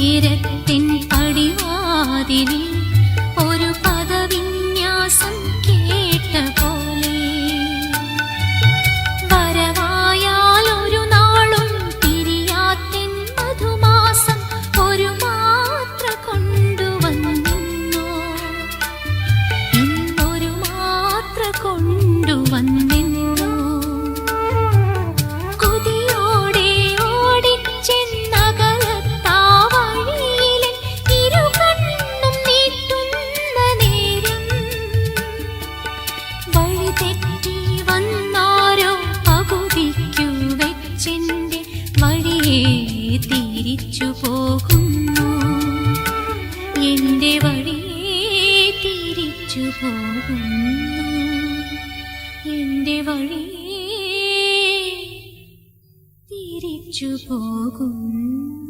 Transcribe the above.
നേരത്തിൻ പടിവാതിലിൽ ഒരു പദവിന്യാസം കേട്ട പോലെ വരവായാൽ ഒരു നാളും മധുമാസം ഒരു മാത്ര കൊണ്ടുവന്നു ഇന്നൊരു മാത്ര കൊണ്ടുവന്നു തിരിച്ചു പോകുന്നു. എന്റെ വഴിയെ തിരിച്ചു പോകുന്നു. എന്റെ വഴിയെ തിരിച്ചു പോകുന്നു.